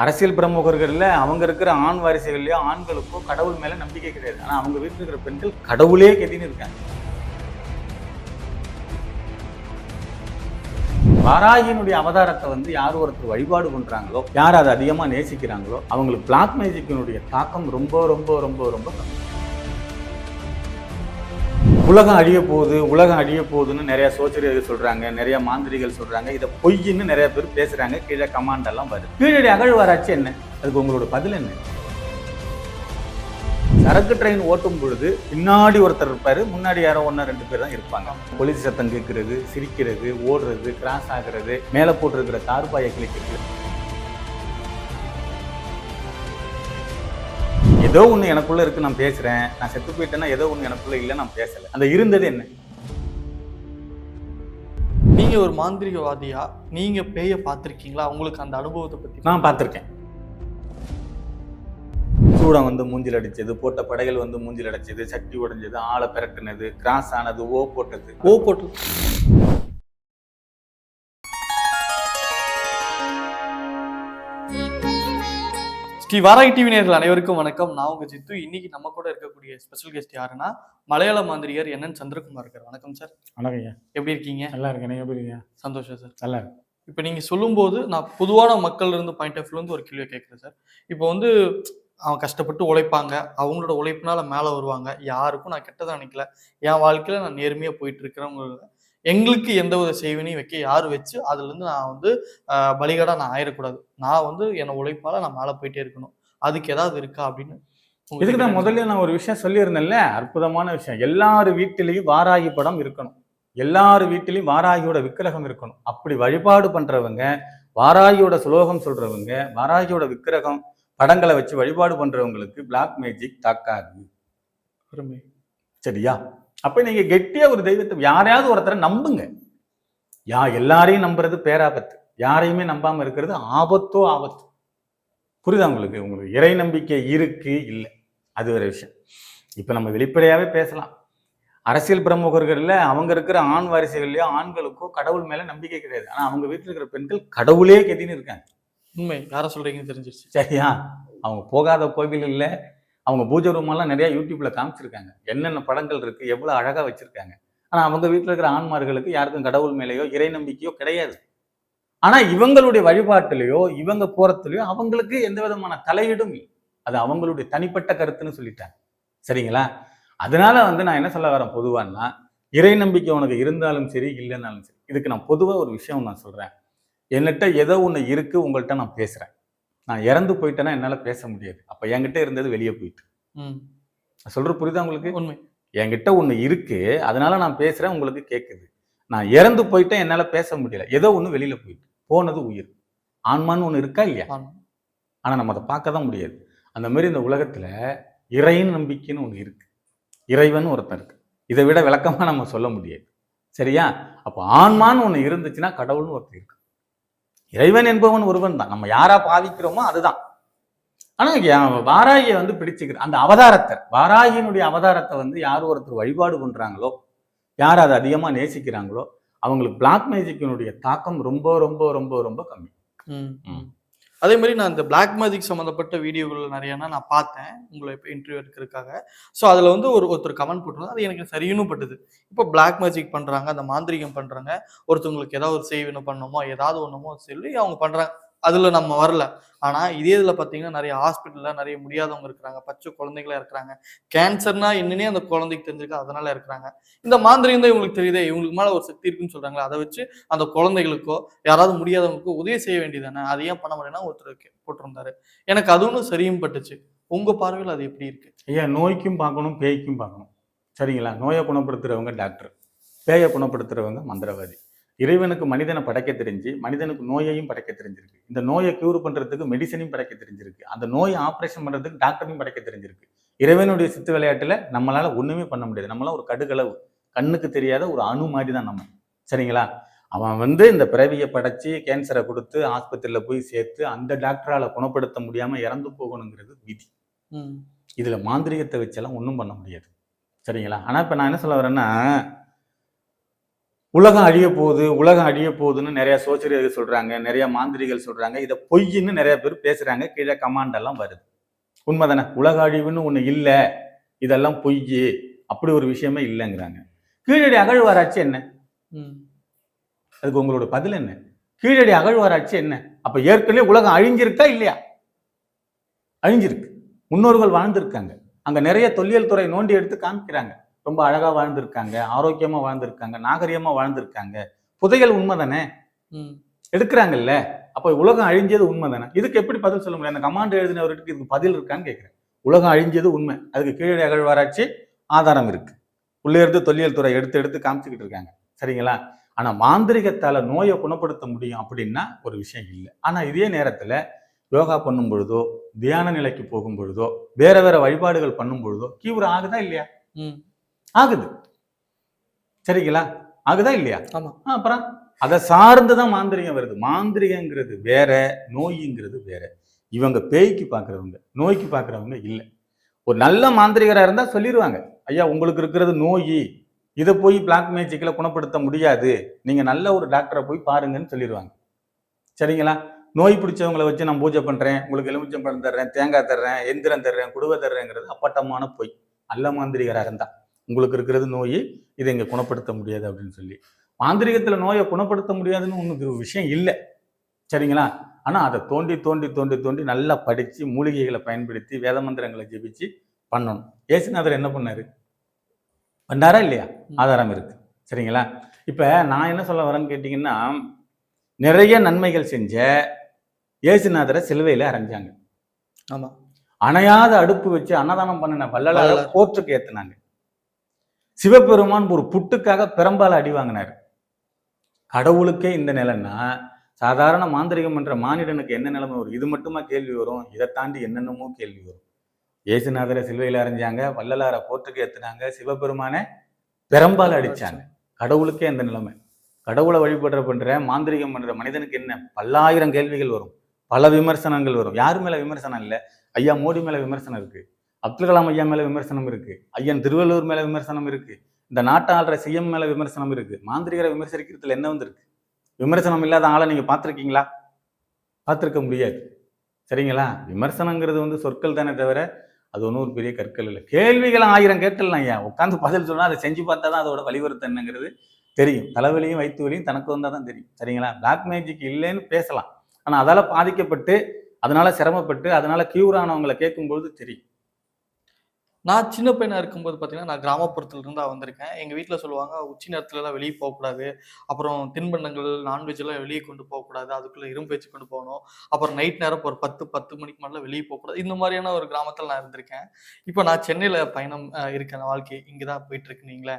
அரசியல் பிரமுகர்களில் அவங்க இருக்கிற ஆண் வாரிசுகள்லயோ ஆண்களுக்கோ கடவுள் மேலே நம்பிக்கை கிடையாது. ஆனால் அவங்க வீட்டில் இருக்கிற பெண்கள் கடவுளே கெதின்னு இருக்காங்க. வாராகியினுடைய அவதாரத்தை வந்து யார் ஒருத்தர் வழிபாடு பண்ணுறாங்களோ யார் அதை அதிகமாக நேசிக்கிறாங்களோ அவங்களுக்கு பிளாக் மேஜிக்கினுடைய தாக்கம் ரொம்ப ரொம்ப ரொம்ப ரொம்ப கம்மி. உலகம் அழிய போகுது உலகம் அழிய போகுதுன்னு நிறைய சோச்சரியர்கள் சொல்றாங்க நிறைய மாந்திரிகள் சொல்றாங்க. இதை பொய்ன்னு நிறைய பேர் பேசுறாங்க கீழே கமாண்ட் எல்லாம் வருது. கீழடி அகழ்வாராய்ச்சி என்ன? அதுக்கு உங்களோட பதில் என்ன? சரக்கு ட்ரெயின் ஓட்டும் பொழுது பின்னாடி ஒருத்தர் இருப்பாரு முன்னாடி யாரோ ஒன்று ரெண்டு பேர் தான் இருப்பாங்க. போலீஸ் சத்தம் கேட்கறது சிரிக்கிறது ஓடுறது கிராஸ் ஆகிறது மேலே போட்டிருக்கிற தார்பாயை கிளிக்கிறது ஏதோ ஒன்று எனக்குள்ள இருக்கு நான் பேசுறேன். நான் செத்து போயிட்டேன்னா ஏதோ ஒன்று எனக்குள்ள இல்லை நான் பேசல. அந்த இருந்தது என்ன? நீங்க ஒரு மாந்திரிகவாதியா? நீங்க பேய பார்த்திருக்கீங்களா? உங்களுக்கு அந்த அனுபவத்தை பத்தி நான் பார்த்துருக்கேன். சூடம் வந்து மூஞ்சில் அடிச்சது போட்ட படைகள் வந்து மூஞ்சில் அடிச்சது சட்டி உடைஞ்சது ஆளை பிறக்குனது கிராஸ் ஆனது ஓ போட்டது. ஓ போட்டு ஸ்ரீ வாராகி டிவி நேயர்கள் அனைவருக்கும் வணக்கம். நான் உங்க ஜித்து. இன்னைக்கு நம்ம கூட இருக்கக்கூடிய ஸ்பெஷல் கெஸ்ட் யாருன்னா மலையாள மாந்திரிகர் என்என் சந்திரகுமார் இருக்கார். வணக்கம் சார் வணக்கம்யா எப்படி இருக்கீங்க? நல்லா இருக்கேன். எப்படி இருக்கீங்க? சந்தோஷம் சார் நல்லா இப்போ நீங்கள் சொல்லும்போது நான் பொதுவான மக்கள் இருந்து பாயிண்ட் ஆஃப் இருந்து ஒரு கேள்வியை கேட்குறேன் சார் இப்போ வந்து அவன் கஷ்டப்பட்டு உழைப்பாங்க. அவங்களோட உழைப்பினால மேலே வருவாங்க. யாருக்கும் நான் கெட்டதை நினைக்கல. என் வாழ்க்கையில் நான் நேர்மையாக போயிட்டு இருக்கிறவங்க எங்களுக்கு எந்த ஒரு செய்வினையும் வைக்க யார் வச்சு அதுலேருந்து நான் வந்து பலிகடா நான் ஆயிடக்கூடாது. நான் வந்து என்னை உழைப்பால நான் மேலே போயிட்டே இருக்கணும். அதுக்கு ஏதாவது இருக்கா அப்படின்னு இதுக்கு தான்? முதல்ல நான் ஒரு விஷயம் சொல்லியிருந்தேன்ல அற்புதமான விஷயம். எல்லார் வீட்டிலையும் வாராகி படம் இருக்கணும். எல்லார் வீட்டிலையும் வாராகியோட விக்கிரகம் இருக்கணும். அப்படி வழிபாடு பண்றவங்க வாராகியோட சுலோகம் சொல்றவங்க வாராகியோட விக்கிரகம் படங்களை வச்சு வழிபாடு பண்றவங்களுக்கு பிளாக் மேஜிக் தாக்காது. சரியா? அப்ப நீங்க கெட்டியா ஒரு தெய்வத்தை யாரையாவது ஒருத்தரை நம்புங்க. யா எல்லாரையும் நம்புறது பேராபத்து. யாரையுமே நம்பாம இருக்கிறது ஆபத்தோ ஆபத்து. புரியுதா உங்களுக்கு? உங்களுக்கு இறை நம்பிக்கை இருக்கு இல்லை. அது ஒரு விஷயம். இப்ப நம்ம வெளிப்படையாவே பேசலாம். அரசியல் பிரமுகர்கள்ல அவங்க இருக்கிற ஆண் வாரிசுகள்லயோ ஆண்களுக்கோ கடவுள் மேல நம்பிக்கை கிடையாது. ஆனா அவங்க வீட்டுல இருக்கிற பெண்கள் கடவுளே கெதின்னு இருக்காங்க. உண்மை. யாரை சொல்றீங்கன்னு தெரிஞ்சிருச்சு. சரியா? அவங்க போகாத கோவில் இல்லை. அவங்க பூஜை ரூமெல்லாம் நிறையா நிறைய யூடியூப்ல காமிச்சிருக்காங்க. என்னென்ன படங்கள் இருக்கு எவ்வளவு அழகா வச்சிருக்காங்க. ஆனா அவங்க வீட்டுல இருக்கிற ஆண்மார்களுக்கு யாருக்கும் கடவுள் மேலேயோ இறை நம்பிக்கையோ கிடையாது. ஆனா இவங்களுடைய வழிபாட்டிலேயோ இவங்க போகிறத்துலையோ அவங்களுக்கு எந்த விதமான தலையீடும் இல்லை. அது அவங்களுடைய தனிப்பட்ட கருத்துன்னு சொல்லிட்டாங்க. சரிங்களா? அதனால வந்து நான் என்ன சொல்ல வரேன் பொதுவான்னா இறை நம்பிக்கை உனக்கு இருந்தாலும் சரி இல்லைன்னாலும் சரி இதுக்கு நான் பொதுவாக ஒரு விஷயம் நான் சொல்றேன். என்கிட்ட ஏதோ ஒண்ணு இருக்கு உங்கள்கிட்ட நான் பேசுறேன். நான் இறந்து போயிட்டேன்னா என்னால பேச முடியாது. அப்ப என்கிட்ட இருந்தது வெளியே போயிட்டு. சொல்ற புரியுதா உங்களுக்கு? உண்மை. என்கிட்ட ஒண்ணு இருக்கு. அதனால நான் பேசுறேன் உங்களுக்கு கேட்குது நான் இறந்து போயிட்டேன் என்னால பேச முடியல. ஏதோ ஒண்ணு வெளியில போயிட்டு. போனது உயிர். ஆன்மான்னு ஒண்ணு இருக்கா இல்லையா? ஆமா. ஆனா நம்ம அதை பார்க்க தான் முடியாது. அந்த மாதிரி இந்த உலகத்துல இறையின் நம்பிக்கைன்னு ஒண்ணு இருக்கு. இறைவன் ஒருத்தன் இருக்கு. இதை விட விளக்கமா நம்ம சொல்ல முடியாது. சரியா? அப்போ ஆன்மான்னு ஒண்ணு இருந்துச்சுன்னா கடவுள்னு ஒருத்தர் இருக்கு. இறைவன் என்பவன் ஒருவன் தான். நம்ம யாரா பாதிக்கிறோமோ அதுதான். ஆனா யா- வாராகியை வந்து பிடிச்சுக்கிற அந்த அவதாரத்தை வாராகியினுடைய அவதாரத்தை வந்து யார் ஒருத்தர் வழிபாடு பண்றாங்களோ யார் அதை அதிகமா நேசிக்கிறாங்களோ அவங்களுக்கு பிளாக் மேஜிக்கினுடைய தாக்கம் ரொம்ப ரொம்ப ரொம்ப ரொம்ப கம்மி. அதே மாதிரி நான் இந்த பிளாக் மேஜிக் சம்மந்தப்பட்ட வீடியோக்கள் நிறையனா நான் பார்த்தேன். உங்களை இப்போ இன்டர்வியூ எடுக்கிறதுக்காக. ஸோ அதில் வந்து ஒரு ஒருத்தர் கமெண்ட் போட்டிருந்தோம் அது எனக்கு சரியுன்னு பட்டுது. இப்போ பிளாக் மேஜிக் பண்ணுறாங்க அந்த மாந்திரிகம் பண்ணுறாங்க ஒருத்தவங்களுக்கு ஏதாவது ஒரு செய்வினை பண்ணணுமோ ஏதாவது ஒன்றுமோ சொல்லி அவங்க பண்ணுறாங்க அதில் நம்ம வரல. ஆனால் இதே இதில் பார்த்தீங்கன்னா நிறைய ஹாஸ்பிட்டலில் நிறைய முடியாதவங்க இருக்கிறாங்க. பச்சை குழந்தைகளாக இருக்கிறாங்க. கேன்சர்னா என்னன்னே அந்த குழந்தைக்கு தெரிஞ்சிருக்கு அதனால இருக்கிறாங்க. இந்த மாந்திரியம் தான் இவங்களுக்கு தெரியுதே இவங்களுக்கு மேலே ஒரு சக்தி இருக்குன்னு சொல்கிறாங்களே அதை வச்சு அந்த குழந்தைகளுக்கோ யாராவது முடியாதவங்களுக்கோ உதவி செய்ய வேண்டியதானே அது ஏன் பண்ண முடியலன்னா ஒருத்தர் போட்டிருந்தாரு. எனக்கு அது ஒன்றும் சரியும் பட்டுச்சு. உங்கள் பார்வையில் அது எப்படி இருக்கு? ஐயா நோய்க்கும் பார்க்கணும் பேய்க்கும் பார்க்கணும். சரிங்களா? நோயை குணப்படுத்துறவங்க டாக்டர். பேயை குணப்படுத்துறவங்க மந்திரவாதி. இறைவனுக்கு மனிதனை படைக்க தெரிஞ்சு மனிதனுக்கு நோயையும் படைக்க தெரிஞ்சிருக்கு. இந்த நோயை கியூர் பண்றதுக்கு மெடிசனையும் படைக்க தெரிஞ்சிருக்கு. அந்த நோயை ஆப்ரேஷன் பண்றதுக்கு டாக்டரையும் படைக்க தெரிஞ்சிருக்கு. இறைவனுடைய சித்து விளையாட்டுல நம்மளால ஒண்ணுமே பண்ண முடியாது. நம்மளாம் ஒரு கடுகளவு கண்ணுக்கு தெரியாத ஒரு அணு மாதிரி தான் நம்ம. சரிங்களா? அவன் வந்து இந்த பிறவியை படைச்சு கேன்சரை கொடுத்து ஆஸ்பத்திரியில போய் சேர்த்து அந்த டாக்டரால குணப்படுத்த முடியாம இறந்து போகணுங்கிறது விதி. இதுல மாந்திரிகத்தை வச்செல்லாம் ஒன்றும் பண்ண முடியாது. சரிங்களா? ஆனா இப்ப நான் என்ன சொல்ல வரேன்னா உலகம் அழிய போகுது உலகம் அழிய போகுதுன்னு நிறைய சோசியர்கள் சொல்றாங்க நிறைய மாந்திரிகள் சொல்றாங்க. இதை பொய்ன்னு நிறைய பேர் பேசுறாங்க கீழே கமாண்ட் எல்லாம் வருது. உண்மைதானே? உலக அழிவுன்னு ஒண்ணு இல்லை. இதெல்லாம் பொய் அப்படி ஒரு விஷயமே இல்லைங்கிறாங்க. கீழடி அகழ்வாராய்ச்சி என்ன? ம். அதுக்கு உங்களோட பதில் என்ன? கீழடி அகழ்வாராய்ச்சி என்ன? அப்ப ஏற்கனவே உலகம் அழிஞ்சிருக்கா இல்லையா? அழிஞ்சிருக்கு. முன்னோர்கள் வாழ்ந்திருக்காங்க. அங்க நிறைய தொல்லியல் துறை நோண்டி எடுத்து காமிக்கிறாங்க. ரொம்ப அழகா வாழ்ந்திருக்காங்க ஆரோக்கியமா வாழ்ந்திருக்காங்க நாகரிகமா வாழ்ந்திருக்காங்க. புதையல் உண்மைதானே? ம். எடுக்கிறாங்கல்ல? அப்ப உலகம் அழிஞ்சது உண்மைதானே? இதுக்கு எப்படி பதில் சொல்ல முடியும்? அந்த கமாண்ட் எழுதினவருக்கு இதுக்கு பதில் இருக்கான்னு கேட்கிறேன். உலகம் அழிஞ்சது உண்மை. அதுக்கு கீழடி அகழ்வாராய்ச்சி ஆதாரம் இருக்கு. உள்ளே இருந்து தொல்லியல் துறை எடுத்து எடுத்து காமிச்சுக்கிட்டு இருக்காங்க. சரிங்களா? ஆனா மாந்திரிகத்தால நோயை குணப்படுத்த முடியும் அப்படின்னா ஒரு விஷயம் இல்லை. ஆனா இதே நேரத்துல யோகா பண்ணும் பொழுதோ தியான நிலைக்கு போகும் பொழுதோ வேற வேற வழிபாடுகள் பண்ணும் பொழுதோ கீவிர ஆகுதா இல்லையா? ம். ஆகுது. சரிங்களா? ஆகுதா இல்லையா? ஆமா. அப்புறம் அதை சார்ந்து தான் மாந்திரிகம் வருது. மாந்திரிகங்கிறது வேற நோய்ங்கிறது வேற. இவங்க பேய்க்கு பார்க்குறவங்க நோய்க்கு பார்க்குறவங்க இல்லை. ஒரு நல்ல மாந்திரிகராக இருந்தால் சொல்லிடுவாங்க ஐயா உங்களுக்கு இருக்கிறது நோய். இதை போய் பிளாக் மேஜிக்கில் குணப்படுத்த முடியாது. நீங்கள் நல்ல ஒரு டாக்டரை போய் பாருங்கன்னு சொல்லிடுவாங்க சரிங்களா? நோய் பிடிச்சவங்களை வச்சு நான் பூஜை பண்ணுறேன் உங்களுக்கு எலுமிச்சம்பழம் தர்றேன் தேங்காய் தர்றேன் எந்திரம் தர்றேன் குடுவை தர்றேங்கிறது அப்பட்டமான பொய். நல்ல மாந்திரிகராக இருந்தா. உங்களுக்கு இருக்கிறது நோய் இதை இங்கே குணப்படுத்த முடியாது அப்படின்னு சொல்லி. மாந்திரிகத்தில் நோயை குணப்படுத்த முடியாதுன்னு ஒன்று விஷயம் இல்லை. சரிங்களா? ஆனால் அதை தோண்டி தோண்டி தோண்டி தோண்டி நல்லா படித்து மூலிகைகளை பயன்படுத்தி வேத மந்திரங்களை ஜெபிச்சு பண்ணணும். ஏசுநாதர் என்ன பண்ணாரு? பண்ணாரா இல்லையா? ஆதாரம் இருக்கு. சரிங்களா? இப்போ நான் என்ன சொல்ல வரேன்னு கேட்டிங்கன்னா நிறைய நன்மைகள் செஞ்ச ஏசுநாதரை சிலுவையில் அரைஞ்சாங்க. ஆமா. அணையாத அடுப்பு வச்சு அன்னதானம் பண்ணின வள்ளலார். போற்றுக்கு ஏத்துனாங்க. சிவபெருமான் ஒரு புட்டுக்காக பெரம்பால அடி வாங்கினார். கடவுளுக்கே இந்த நிலைன்னா சாதாரண மாந்திரிகம் என்ற மானிடனுக்கு என்ன நிலைமை வரும்? இது மட்டுமா கேள்வி வரும்? இதை தாண்டி என்னென்னமோ கேள்வி வரும். ஏசுநாதரை சிலுவையில் அரைஞ்சாங்க வள்ளலார போற்றுக்கு ஏத்துனாங்க சிவபெருமானை பெரம்பால் அடிச்சாங்க. கடவுளுக்கே இந்த நிலைமை. கடவுளை வழிபடுற பண்ற மாந்திரிகம் பண்ற மனிதனுக்கு என்ன? பல்லாயிரம் கேள்விகள் வரும். பல விமர்சனங்கள் வரும். யார் மேல விமர்சனம் இல்லை? ஐயா மோடி மேல விமர்சனம் இருக்கு. அப்துல் கலாம் ஐயா மேலே விமர்சனம் இருக்கு. ஐயன் திருவள்ளுவர் மேலே விமர்சனம் இருக்கு. இந்த நாட்டை ஆள்ற சிஎம் மேலே விமர்சனம் இருக்கு. மாந்திரிகரை விமர்சிக்கிறதுல என்ன வந்திருக்கு? விமர்சனம் இல்லாத ஆளை நீங்க பார்த்துருக்கீங்களா? பார்த்துருக்க முடியாது. சரிங்களா? விமர்சனங்கிறது வந்து சொற்கள் தானே தவிர அது ஒன்றும் ஒரு பெரிய கற்கள் இல்லை. கேள்விகளை ஆயிரம் கேட்கலாம் ஐயா. உட்காந்து பதில் சொன்னால் அதை செஞ்சு பார்த்தா தான் அதோட வழிவருத்தம் என்னங்கிறது தெரியும். தலைவலியும் வயிற்று வலியும் தனக்கு வந்தால் தான் தெரியும். சரிங்களா? பிளாக் மேஜிக் இல்லைன்னு பேசலாம். ஆனால் அதால் பாதிக்கப்பட்டு அதனால சிரமப்பட்டு அதனால கியூர் ஆனவங்களை கேட்கும்பொழுது தெரியும். நான் சின்ன பையனாக இருக்கும்போது பார்த்தீங்கன்னா நான் கிராமப்புறத்துல இருந்தா வந்திருக்கேன். எங்கள் வீட்டில் சொல்லுவாங்க உச்சி நேரத்துலலாம் வெளியே போகக்கூடாது. அப்புறம் தின்பண்டங்கள் நான்வெஜ் எல்லாம் வெளியே கொண்டு போகக்கூடாது. அதுக்குள்ளே இரும்பு வச்சு கொண்டு போகணும். அப்புறம் நைட் நேரம் ஒரு பத்து பத்து மணிக்கு மேலே வெளியே போகக்கூடாது. இந்த மாதிரியான ஒரு கிராமத்தில் நான் இருந்திருக்கேன். இப்போ நான் சென்னையில் பயணம் இருக்கேன். வாழ்க்கை இங்கே தான் போயிட்டு இருக்கு நீங்களே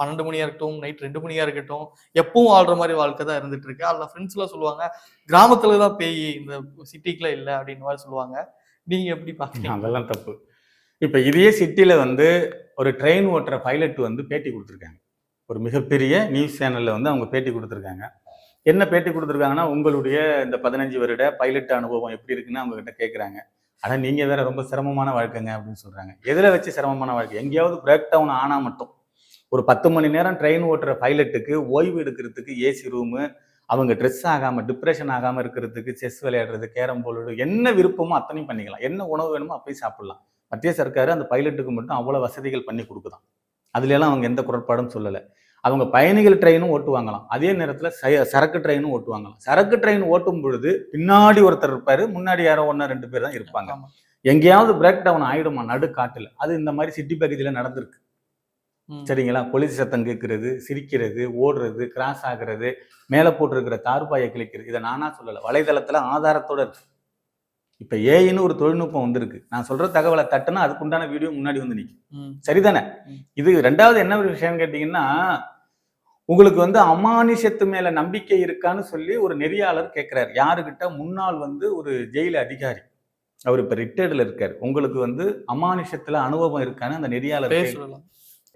பன்னெண்டு மணியா இருக்கட்டும் நைட் ரெண்டு மணியா இருக்கட்டும் எப்பவும் ஆள்ற மாதிரி வாழ்க்கை தான் இருந்துட்டு இருக்கு அதில் ஃப்ரெண்ட்ஸ்லாம் சொல்லுவாங்க கிராமத்தில் தான் பேய் இந்த சிட்டிக்குலாம் இல்லை. அப்படின்னு மாதிரி சொல்லுவாங்க. நீங்கள் எப்படி பாக்குறீங்க? அதெல்லாம் தப்பு. இப்போ இதே சிட்டியில் வந்து ஒரு ட்ரெயின் ஓட்டுற பைலட் வந்து பேட்டி கொடுத்துருக்காங்க. ஒரு மிகப்பெரிய நியூஸ் சேனலில் வந்து அவங்க பேட்டி கொடுத்துருக்காங்க. என்ன பேட்டி கொடுத்துருக்காங்கன்னா உங்களுடைய இந்த பதினஞ்சு வருட பைலட் அனுபவம் எப்படி இருக்குன்னு அவங்க கிட்ட கேட்குறாங்க ஆனால் நீங்கள் வேற ரொம்ப சிரமமான வாழ்க்கைங்க அப்படின்னு சொல்கிறாங்க எதில் வச்சு சிரமமான வாழ்க்கை? எங்கேயாவது பிரேக் டவுன் ஆனால் மட்டும். ஒரு பத்து மணி நேரம் ட்ரெயின் ஓட்டுற பைலட்டுக்கு ஓய்வு எடுக்கிறதுக்கு ஏசி ரூமு அவங்க ட்ரெஸ் ஆகாமல் டிப்ரெஷன் ஆகாமல் இருக்கிறதுக்கு செஸ் விளையாடுறது கேரம் போர்டு என்ன விருப்பமோ அத்தனையும் பண்ணிக்கலாம். என்ன உணவு வேணுமோ அப்பயும் சாப்பிட்லாம். மத்திய சர்க்கார் அந்த பைலட்டுக்கு மட்டும் அவ்வளோ வசதிகள் பண்ணி கொடுக்குதாம் அதுல எல்லாம் அவங்க எந்த குறைபாடும் சொல்லலை. அவங்க பயணிகள் ட்ரெயினும் ஓட்டுவாங்களாம். அதே நேரத்தில் சரக்கு ட்ரெயினும் ஓட்டுவாங்களாம். சரக்கு ட்ரெயின் ஓட்டும் பொழுது பின்னாடி ஒருத்தர் இருப்பாரு முன்னாடி யாரோ ஒன்று ரெண்டு பேர் தான் இருப்பாங்க. எங்கேயாவது பிரேக் டவுன் ஆயிடுமா நடு காட்டுல? அது இந்த மாதிரி சிட்டி பகுதியில் நடந்திருக்கு. சரிங்களா? போலீஸ் சத்தம் கேட்கறது சிரிக்கிறது ஓடுறது கிராஸ் ஆகுறது மேலே போட்டிருக்கிற தார்பாயை கிழிக்கிறது இதை நானா சொல்லலை. வலைதளத்துல ஆதாரத்தோட இருக்கு. இப்போ ஏஐன்னு ஒரு தொழில்நுட்பம் வந்திருக்கு. நான் சொல்ற தகவலை தட்டுனா அதுக்குண்டான வீடியோ முன்னாடி வந்து நிற்கும். சரிதானே. இது ரெண்டாவது என்ன ஒரு விஷயம் கேட்டிங்கன்னா உங்களுக்கு வந்து அமானுஷத்து மேல நம்பிக்கை இருக்கான்னு சொல்லி ஒரு நெறியாளர் கேட்கிறார் யாருக்கிட்ட முன்னாள் வந்து ஒரு ஜெயில அதிகாரி. அவர் இப்ப ரிட்டையர்டில் இருக்கார். உங்களுக்கு வந்து அமானுஷத்துல அனுபவம் இருக்கான்னு அந்த நெறியாளர்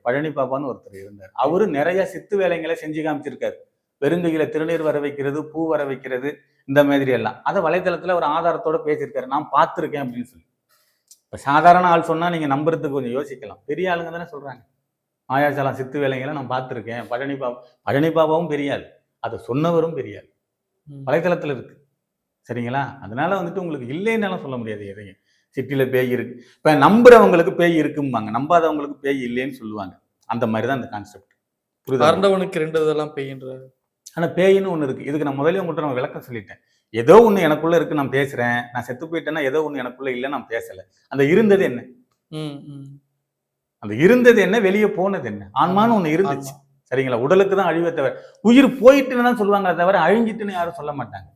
பழனி பாப்பான்னு ஒருத்தர் இருந்தார். அவரு நிறைய சித்து வேலைங்களை செஞ்சு காமிச்சிருக்காரு. வெறுங்கையில திருநீர் வர வைக்கிறது பூ வர வைக்கிறது இந்த மாதிரி எல்லாம். அதை வலைத்தளத்துல ஒரு ஆதாரத்தோட பேசியிருக்காரு. நான் பார்த்துருக்கேன் அப்படின்னு சொல்லி. இப்ப சாதாரண ஆள் சொன்னா நீங்க நம்புறதுக்கு கொஞ்சம் யோசிக்கலாம். பெரிய ஆளுங்க தானே சொல்றாங்க. மாயாஜாலம் சித்து வேலைங்களை நான் பார்த்துருக்கேன். பழனி பாபா பழனி பாபாவும் பெரியாள். அதை சொன்னவரும் பெரியாள். வலைத்தளத்தில் இருக்கு. சரிங்களா? அதனால வந்துட்டு உங்களுக்கு இல்லைன்னாலும் சொல்ல முடியாது எதையும். சிட்டியில் பேய் இருக்கு. இப்போ நம்புறவங்களுக்கு பேய் இருக்கும்பாங்க. நம்பாதவங்களுக்கு பேய் இல்லைன்னு சொல்லுவாங்க. அந்த மாதிரி தான் அந்த கான்செப்ட் புரியுதா? ரெண்டு இதெல்லாம் பெய்யுன்ற ஆனா பேயின்னு ஒண்ணு இருக்கு. இதுக்கு நான் முதல்ல உங்கள்கிட்ட நான் விளக்கம் சொல்லிட்டேன். ஏதோ ஒண்ணு எனக்குள்ள இருக்கு நான் பேசுறேன். நான் செத்து போயிட்டேன்னா ஏதோ ஒண்ணு எனக்குள்ள இல்லை நான் பேசல. அந்த இருந்தது என்ன? அந்த இருந்தது என்ன? வெளியே போனது என்ன? ஆன்மான்னு ஒண்ணு இருந்துச்சு. சரிங்களா? உடலுக்கு தான் அழிவே தவிர உயிர் போயிட்டுன்னு தான் சொல்லுவாங்களே தவிர அழிஞ்சிட்டுன்னு யாரும் சொல்ல மாட்டாங்க.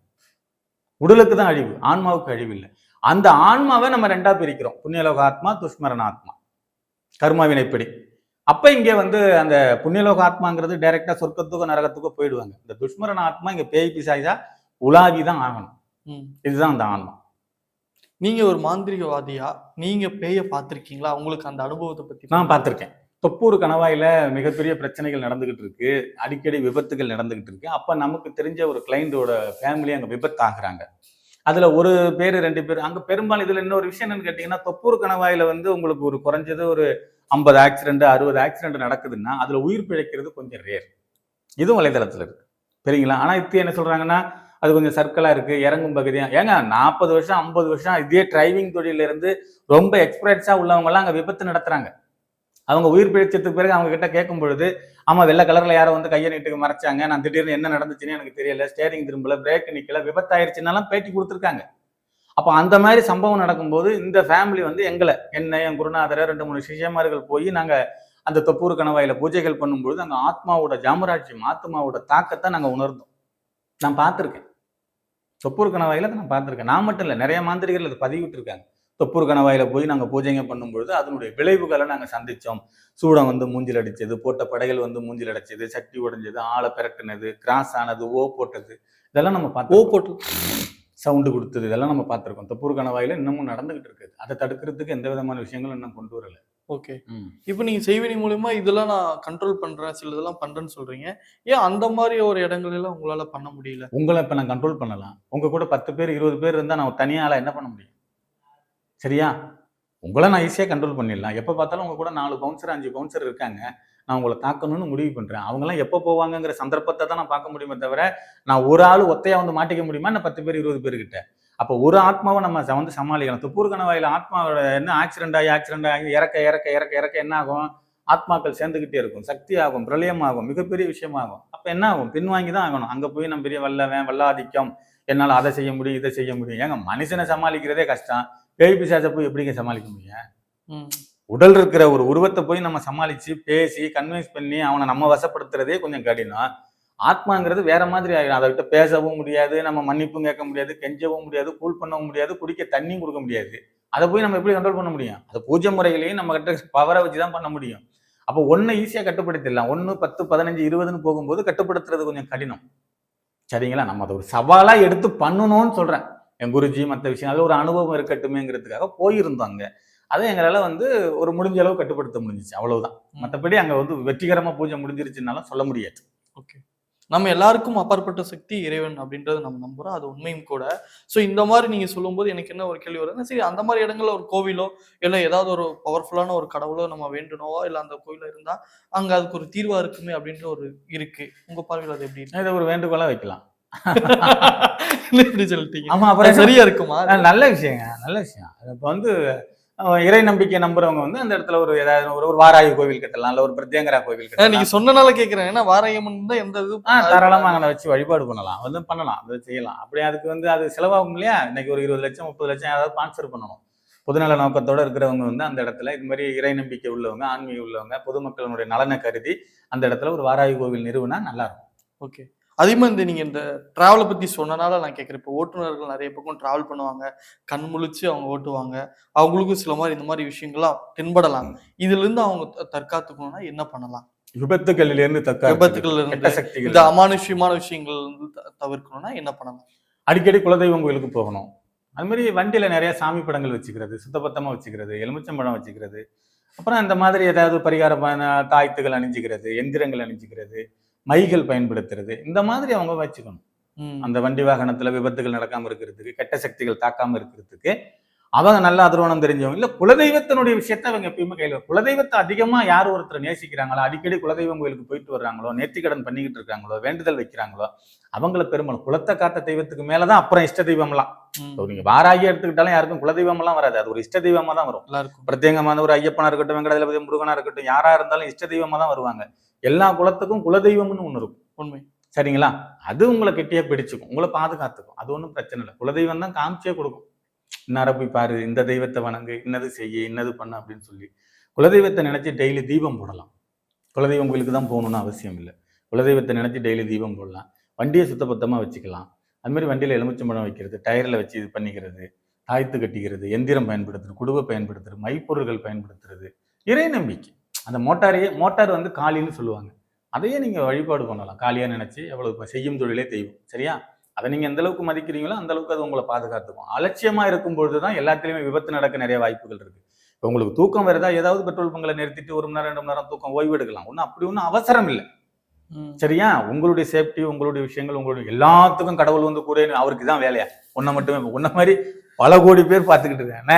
உடலுக்கு தான் அழிவு ஆன்மாவுக்கு அழிவு இல்லை. அந்த ஆன்மாவை நம்ம ரெண்டா பிரிக்கிறோம். புண்ணியலோக ஆத்மா துஷ்மரண ஆத்மா கர்மா வினைப்படி அப்ப இங்க வந்து அந்த புண்ணியலோக ஆத்மாங்கிறது டைரக்டா சொர்க்கத்துக்கோ நரகத்துக்கோ போயிடுவாங்க. இந்த துஷ்மரண ஆத்மா இங்க பேய் பிசாய்தா உலாவி தான் ஆகணும். இதுதான் அந்த ஆன்மா. நீங்க ஒரு மாந்திரிகவாதியா? நீங்க பேய பார்த்திருக்கீங்களா? உங்களுக்கு அந்த அனுபவத்தை பத்தி நான் பார்த்திருக்கேன். தொப்பூர் கணவாயில மிகப்பெரிய பிரச்சனைகள் நடந்துகிட்டு இருக்கு. அடிக்கடி விபத்துகள் நடந்துகிட்டு இருக்கு. அப்ப நமக்கு தெரிஞ்ச ஒரு கிளைண்டோட ஃபேமிலி அங்க விபத்து ஆகுறாங்க அதுல ஒரு பேர் ரெண்டு பேர் அங்க பெரும்பாலும் இதுல இன்னொரு விஷயம் என்னன்னு கேட்டீங்கன்னா தொப்பூர் கணவாயில வந்து உங்களுக்கு ஒரு குறைஞ்சது ஒரு ஐம்பது ஆக்சிடென்ட் அறுபது ஆக்சிடென்ட் நடக்குதுன்னா அதில் உயிர் பிழைக்கிறது கொஞ்சம் ரேர் இதுவும் வலைதளத்தில் இருக்குது சரிங்களா ஆனால் இப்போ என்ன சொல்கிறாங்கன்னா அது கொஞ்சம் சர்க்கிளா இருக்குது இறங்கும் பகுதியாக ஏங்க நாற்பது வருஷம் ஐம்பது வருஷம் இதே டிரைவிங் தொழிலிருந்து ரொம்ப எக்ஸ்பர்ட்ஸா உள்ளவங்க அங்கே விபத்து நடத்துகிறாங்க அவங்க உயிர் பிழைச்சதுக்கு பிறகு அவங்க கிட்ட கேட்கும் பொழுது ஆமாம் வெள்ளை கலரில் யாரோ வந்து கையை நீட்டுக்கு மறைச்சாங்க. நான் திடீர்னு என்ன நடந்துச்சுன்னு எனக்கு தெரியல. ஸ்டேரிங் திரும்பல பிரேக் நிற்கல விபத்தாயிருச்சுன்னாலும் பேட்டி கொடுத்துருக்காங்க. அப்போ அந்த மாதிரி சம்பவம் நடக்கும்போது இந்த ஃபேமிலி வந்து எங்களை என்னை என் குருநாதரை ரெண்டு மூணு சிஷியமார்கள் போய் நாங்கள் அந்த தொப்பூர் கணவாயில பூஜைகள் பண்ணும்பொழுது அங்கே ஆத்மாவோட ஜாமராட்சியம் ஆத்மாவோட தாக்கத்தை நாங்கள் உணர்ந்தோம். நான் பார்த்துருக்கேன். தொப்பூர் கணவாயில நான் பார்த்துருக்கேன். நான் மட்டும் இல்லை நிறைய மாந்திரிகள் அதை பதிவிட்டுருக்காங்க. தொப்பூர் கணவாயில போய் நாங்கள் பூஜைங்க பண்ணும்பொழுது அதனுடைய விளைவுகளை நாங்கள் சந்தித்தோம் சூடம் வந்து மூஞ்சில் அடித்தது போட்ட படைகள் வந்து மூஞ்சில் அடிச்சது சட்டி உடைஞ்சது ஆளை பிரட்டினது கிராஸ் ஆனது ஓ போட்டது. இதெல்லாம் நம்ம ஓ போட்டு சவுண்டு கொடுத்தது இதெல்லாம் நம்ம பார்த்துருக்கோம். தொப்பூர் கணவாயில இன்னமும் நடந்துகிட்டு இருக்குது. அதை தடுக்கிறதுக்கு எந்த விதமான விஷயங்களும் இன்னும் கொண்டு வரல. ஓகே. இப்போ நீங்க செய்வினை மூலியமா இதெல்லாம் நான் கண்ட்ரோல் பண்றேன் சில இதெல்லாம் பண்றேன்னு சொல்றீங்க. ஏன் அந்த மாதிரி ஒரு இடங்கள் எல்லாம் உங்களால பண்ண முடியல? உங்களை இப்ப நான் கண்ட்ரோல் பண்ணலாம். உங்க கூட பத்து பேர் இருபது பேர் இருந்தா நான் தனியால என்ன பண்ண முடியும்? சரியா? உங்களை நான் ஈஸியாக கண்ட்ரோல் பண்ணிடலாம். எப்போ பார்த்தாலும் உங்க கூட நாலு பவுன்சர் அஞ்சு பவுன்சர் இருக்காங்க. நான் உங்களை தாக்கணும்னு முடிவு பண்ணுறேன் அவங்கெல்லாம் எப்போ போவாங்கங்கிற சந்தர்ப்பத்தை தான் நான் பார்க்க முடியுமே தவிர நான் ஒரு ஆள் ஒத்தையாக வந்து மாட்டிக்க முடியுமா? நான் பத்து பேர் இருபது பேர்கிட்ட? அப்போ ஒரு ஆத்மாவை நம்ம ச- வந்து சமாளிக்கலாம். துப்பூர் கணவாயில் ஆத்மாவோட என்ன ஆக்சிடென்ட் ஆகி ஆக்சிடென்ட் ஆகி இறக்க இறக்க இறக்க இறக்க என்ன ஆகும்? ஆத்மாக்கள் சேர்ந்துக்கிட்டே இருக்கும். சக்தி ஆகும் பிரளயம் ஆகும் மிகப்பெரிய விஷயமாகும் அப்போ என்ன ஆகும்? பின்வாங்கி தான் ஆகணும். அங்கே போய் நம்ம பெரிய வல்லவன் வல்லாதிக்கம் என்னால் அதை செய்ய முடியும் இதை செய்ய முடியும். ஏங்க மனுஷனை சமாளிக்கிறதே கஷ்டம். பேய் பிசாசை போய் எப்படிங்க சமாளிக்க முடியும்? உடல் இருக்கிற ஒரு உருவத்தை போய் நம்ம சமாளித்து பேசி கன்வின்ஸ் பண்ணி அவனை நம்ம வசப்படுத்துறதே கொஞ்சம் கடினம். ஆத்மாங்கிறது வேற மாதிரி ஆகிடும் அதை விட்டு பேசவும் முடியாது நம்ம மன்னிப்பும் கேட்க முடியாது கெஞ்சவும் முடியாது கூல் பண்ணவும் முடியாது குடிக்க தண்ணியும் கொடுக்க முடியாது. அதை போய் நம்ம எப்படி கண்ட்ரோல் பண்ண முடியும்? அது பூஜை முறையிலையும் நம்ம கிட்ட பவரை வச்சு தான் பண்ண முடியும். அப்போ ஒன்று ஈஸியாக கட்டுப்படுத்திடலாம். ஒன்று பத்து பதினஞ்சு இருபதுன்னு போகும்போது கட்டுப்படுத்துறது கொஞ்சம் கடினம். சரிங்களா? நம்ம அதை ஒரு சவாலாக எடுத்து பண்ணணும்னு சொல்கிறேன் என் குருஜி மற்ற விஷயம் அது ஒரு அனுபவம் இருக்கட்டுமேங்கிறதுக்காக போயிருந்தோம் அங்கே. அதை எங்களால் வந்து ஒரு முடிஞ்ச அளவு கட்டுப்படுத்த முடிஞ்சிச்சு. அவ்வளவுதான். மற்றபடி அங்கே வந்து வெற்றிகரமாக பூஜை முடிஞ்சிருச்சுனாலும் சொல்ல முடியாது. ஓகே. நம்ம எல்லாருக்கும் அப்பாற்பட்ட சக்தி இறைவன் அப்படின்றத நம்ம நம்புறோம். அது உண்மையும் கூட. ஸோ இந்த மாதிரி நீங்க சொல்லும்போது எனக்கு என்ன ஒரு கேள்வி வருதுன்னா சரி அந்த மாதிரி இடங்கள்ல ஒரு கோவிலோ இல்லை ஏதாவது ஒரு பவர்ஃபுல்லான ஒரு கடவுளோ நம்ம வேண்டணுவோ இல்லை அந்த கோயில இருந்தா அங்க அதுக்கு ஒரு தீர்வா இருக்குமே அப்படின்ற ஒரு இருக்கு. உங்க பார்வையில் அது எப்படி இதை ஒரு வேண்டுகோளாக வைக்கலாம். இப்படி சொல்லிட்டீங்க? ஆமா அப்புறம் சரியா இருக்குமா? நல்ல விஷயங்க நல்ல விஷயம். இப்போ வந்து இறை நம்பிக்கை நம்புறவங்க வந்து அந்த இடத்துல ஒரு ஏதாவது ஒரு ஒரு வாராயு கோவில் கட்டலாம் இல்ல ஒரு பிரத்யங்கரா கோவில் கட்டலாம். நீங்க சொன்னனால கேக்குறேன். ஏன்னா வாராயம்மன் தான் எந்த இது ஆ தாராளமாக அங்கே வச்சு வழிபாடு பண்ணலாம். வந்து பண்ணலாம். அது செய்யலாம். அப்படி அதுக்கு வந்து அது செலவாகும் இல்லையா? இன்னைக்கு ஒரு இருபது லட்சம் முப்பது லட்சம் ஏதாவது ஸ்பான்சர் பண்ணணும். பொதுநல நோக்கத்தோட இருக்கிறவங்க வந்து அந்த இடத்துல இது மாதிரி இறை நம்பிக்கை உள்ளவங்க ஆன்மீக உள்ளவங்க பொதுமக்களுடைய நலனை கருதி அந்த இடத்துல ஒரு வாராயு கோவில் நிறுவனா நல்லா இருக்கும். ஓகே. அதே மாதிரி இந்த நீங்க இந்த டிராவலை பத்தி சொன்னனால நான் கேட்குறேன் இப்போ ஓட்டுநர்கள் நிறைய பக்கம் டிராவல் பண்ணுவாங்க. கண் முழிச்சு அவங்க ஓட்டுவாங்க. அவங்களுக்கும் சில மாதிரி இந்த மாதிரி விஷயங்கள்லாம் தென்படலாம். இதுல இருந்து அவங்க தற்காத்துக்கணும்னா என்ன பண்ணலாம்? விபத்துகளில் இருந்து தக்க விபத்துகள்ல இருந்து கெட்ட சக்திகள் இந்த அமானுஷ்யமான விஷயங்கள் வந்து தவிர்க்கணும்னா என்ன பண்ணலாம்? அடிக்கடி குலதெய்வம் கோயிலுக்கு போகணும். அது மாதிரி வண்டியில நிறைய சாமி படங்கள் வச்சுக்கிறது சுத்தபத்தமா வச்சுக்கிறது எலுமிச்சம்பழம் வச்சுக்கிறது. அப்புறம் இந்த மாதிரி ஏதாவது பரிகார ப- தாய்த்துகள் அணிஞ்சுக்கிறது எந்திரங்கள் அணிஞ்சுக்கிறது. மைகள் பயன்படுத்துறது. இந்த மாதிரி அவங்க வச்சுக்கணும். அந்த வண்டி வாகனத்துல விபத்துகள் நடக்காம இருக்கிறதுக்கு கெட்ட சக்திகள் தாக்காம இருக்கிறதுக்கு அவங்க நல்ல அதிர்வனம் தெரிஞ்சவங்க இல்ல குலதெய்வத்தினுடைய விஷயத்த அவங்க எப்பயுமே கையில குலதெய்வத்தை அதிகமா யார் ஒருத்தர் நேசிக்கிறாங்களோ அடிக்கடி குலதெய்வம் கோயிலுக்கு போயிட்டு வர்றாங்களோ நேர்த்திக்கடன் பண்ணிக்கிட்டு இருக்காங்களோ வேண்டுதல் வைக்கிறாங்களோ அவங்கள பெரும்பாலும் குலத்தை காத்த தெய்வத்துக்கு மேலதான் அப்புறம் இஷ்ட தெய்வம்லாம். நீங்க வாராகி எடுத்துக்கிட்டாலும் யாருக்கும் குலதெய்வம் எல்லாம் வராது. அது ஒரு இஷ்ட தெய்வமா தான் வரும். பிரத்யேகமான ஒரு ஐயப்பனா இருக்கட்டும் வெங்கடாஜலபதி முருகனா இருக்கட்டும் யாரா இருந்தாலும் இஷ்ட தெய்வமா தான் வருவாங்க. எல்லா குலத்துக்கும் குலதெய்வம்னு ஒண்ணு இருக்கும். உண்மை. சரிங்களா? அது உங்களை கெட்டியா பிடிச்சுக்கும். உங்களை பாதுகாத்துக்கும். அது ஒன்றும் பிரச்சனை இல்லை. குலதெய்வம் தான் காமிச்சே கொடுக்கும். இன்னார போய் பாரு இந்த தெய்வத்தை வணங்கு இன்னது செய்ய இன்னது பண்ணு அப்படின்னு சொல்லி. குலதெய்வத்தை நினைச்சு டெய்லி தீபம் போடலாம். குலதெய்வம் கோயிலுக்கு தான் போகணும்னு அவசியம் இல்லை. குலதெய்வத்தை நினைச்சு டெய்லி தீபம் போடலாம். வண்டியை சுத்தபத்தமா வச்சுக்கலாம். அது மாதிரி வண்டியில எலுமிச்சம்பழம் வைக்கிறது டயர்ல வச்சு இது பண்ணிக்கிறது தாய்த்து கட்டிக்கிறது எந்திரம் பயன்படுத்துறது குடுவை பயன்படுத்துறது மைப்பொருள்கள் பயன்படுத்துறது. இறை நம்பிக்கை. அந்த மோட்டாரையே மோட்டார் வந்து காளின்னு சொல்லுவாங்க. அதையே நீங்க வழிபாடு பண்ணலாம். காளியா நினைச்சு எவ்வளவு இப்ப செய்யும் தொழிலே தெய்வம். சரியா? அதை நீங்க எந்த அளவுக்கு மதிக்கிறீங்களோ அந்த அளவுக்கு அது உங்களை பாதுகாத்துக்கும். அலட்சியமா இருக்கும் பொழுது தான் எல்லாத்துலயுமே விபத்து நடக்க நிறைய வாய்ப்புகள் இருக்கு. இப்போ உங்களுக்கு தூக்கம் வருதா? ஏதாவது பெட்ரோல் பங்களை நிறுத்திட்டு ஒரு மணி நேரம் ரெண்டு மணி நேரம் தூக்கம் ஓய்வு எடுக்கலாம் ஒன்றும் அப்படி ஒன்றும் அவசரம் இல்லை. சரியா? உங்களுடைய சேஃப்டி உங்களுடைய விஷயங்கள் உங்களுடைய எல்லாத்துக்கும் கடவுள் வந்து கூட அவருக்கு தான் வேலையா? உன்னை மட்டுமே உன்ன மாதிரி பல கோடி பேர் பார்த்துக்கிட்டு இருக்காங்க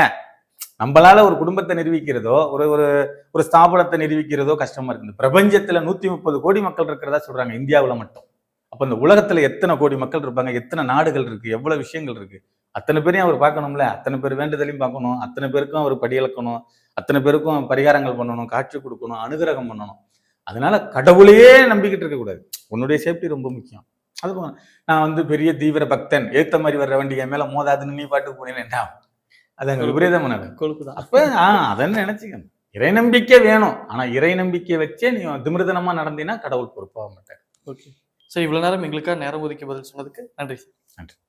நம்மளால ஒரு குடும்பத்தை நிரூபிக்கிறதோ ஒரு ஒரு ஒரு ஸ்தாபனத்தை நிரூபிக்கிறதோ கஷ்டமா இருக்கு இந்த பிரபஞ்சத்துல நூத்தி முப்பது கோடி மக்கள் இருக்கிறதா சொல்றாங்க இந்தியாவில் மட்டும். அப்ப இந்த உலகத்துல எத்தனை கோடி மக்கள் இருப்பாங்க எத்தனை நாடுகள் இருக்கு எவ்வளவு விஷயங்கள் இருக்கு? அத்தனை பேரையும் அவர் பார்க்கணும்ல. அத்தனை பேர் வேண்டுதலையும் பார்க்கணும் அத்தனை பேருக்கும் அவர் படியளக்கணும் அத்தனை பேருக்கும் பரிகாரங்கள் பண்ணணும் காட்சி கொடுக்கணும் அனுகிரகம் பண்ணணும். அதனால கடவுளையே நம்பிக்கிட்டு இருக்க கூடாது உன்னுடைய சேஃப்டி ரொம்ப முக்கியம். அது நான் வந்து பெரிய தீவிர பக்தன். ஏத்த மாதிரி வர்ற வண்டி என் மேல மோதாதுன்னு நீ பாட்டுக்கு போனீங்கன்னா என்ன? அது அங்க விபரீதம் நடக்கும் கொழுப்புதான் அப்ப ஆஹ் அதன்னு நினைச்சுக்கணும் இறை நம்பிக்கை வேணும். ஆனா இறை நம்பிக்கையை வச்சே நீ திமிர்தனமா நடந்தீங்கன்னா கடவுள் பொறுப்பாக மாட்டார். ஓகே. சரி இவ்வளவு நேரம் எங்களுக்காக நேரம் ஒதுக்கி பதில் சொன்னதுக்கு நன்றி. நன்றி.